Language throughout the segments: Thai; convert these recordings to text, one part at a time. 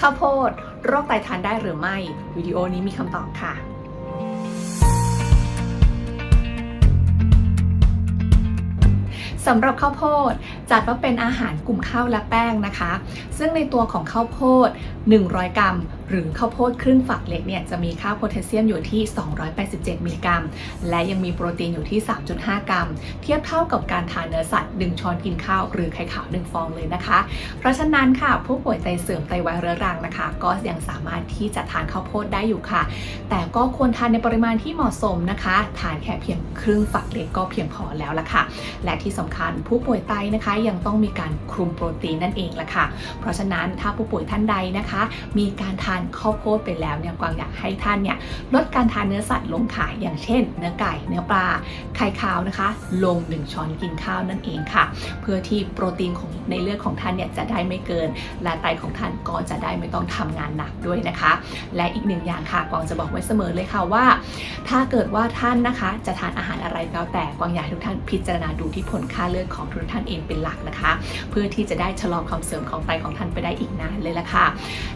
ข้าวโพด โรคไตทานได้หรือไม่ วิดีโอนี้มีคำตอบค่ะสำหรับข้าวโพดจัดว่าเป็นอาหารกลุ่มข้าวและแป้งนะคะ ซึ่งในตัวของข้าวโพด 100 กรัม หรือข้าวโพดครึ่งฝักเล็กเนี่ยจะมีค่าโพแทสเซียมอยู่ที่ 287 มิลลิกรัม และยังมีโปรตีนอยู่ที่ 3.5 กรัม เทียบเท่ากับการทานเนื้อสัตว์ 1 ช้อนกินข้าวหรือไข่ขาว 1 ฟองเลยนะคะ เพราะฉะนั้นค่ะผู้ป่วยไตเสื่อมไตวายเรื้อรังนะคะ ก็ยังสามารถที่จะทานข้าวโพดได้อยู่ค่ะ แต่ก็ควรทานในปริมาณที่เหมาะสมนะคะ ทานแค่เพียงครึ่งฝักเล็กก็เพียงพอแล้วละค่ะ และที่สำคัญผู้ป่วยไตนะคะยังต้องมีการคลุมโปรตีนนั่นเองละค่ะ เพราะฉะนั้นถ้าผู้ป่วยท่านใดนะคะ มีการทานข้าวโพดไปแล้วเนี่ยกวางอยากให้ท่านเนี่ยลดการทานเนื้อสัตว์ลงค่ะอย่างเช่น เนื้อไก่ เนื้อปลา ไข่ขาวนะคะ ลง 1 ช้อนกินข้าวนั่นเองค่ะ เพื่อที่โปรตีนของในเลือดของท่านเนี่ยจะได้ไม่เกิน และไตของท่านก็จะได้ไม่ต้องทำงานหนักด้วยนะคะ และอีกหนึ่งอย่างค่ะกวางจะบอกไว้เสมอเลยค่ะว่า ถ้าเกิดว่าท่านนะคะจะทานอาหารอะไรก็แล้วแต่กวางอยากให้ทุกท่านพิจารณาดูที่ผลค่าเลือดของทุกท่านเองเป็นหลักนะคะ เพื่อที่จะได้ชะลอความเสื่อมของไตของท่านไปได้อีกนานเลยละค่ะ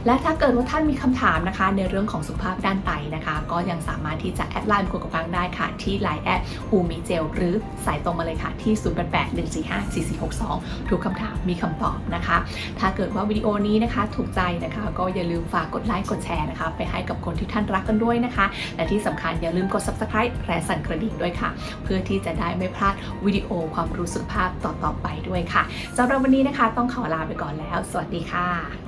และถ้าเกิดว่าท่านมีคำถามนะคะ ในเรื่องของสุขภาพด้านไตนะคะ ก็ยังสามารถที่จะแอดไลน์คุยกับกวางได้ค่ะ ที่ไลน์แอดอูมิเจลหรือสายตรงมาเลยค่ะ ที่ 0881454462 ทุกคำถามมีคำตอบนะคะ ถ้าเกิดว่าวิดีโอนี้นะคะ ถูกใจนะคะ ก็อย่าลืมฝากกดไลค์กดแชร์นะคะ ไปให้กับคนที่ท่านรักกันด้วยนะคะ และที่สำคัญอย่าลืมกด subscribe และสั่นกระดิ่งด้วยค่ะ เพื่อที่จะได้ไม่พลาดวิดีโอความรู้สุขภาพต่อๆไปด้วยยค่ะสำหรับวันนี้นะคะ ต้องขอลาไปก่อนแล้ว สวัสดีค่ะ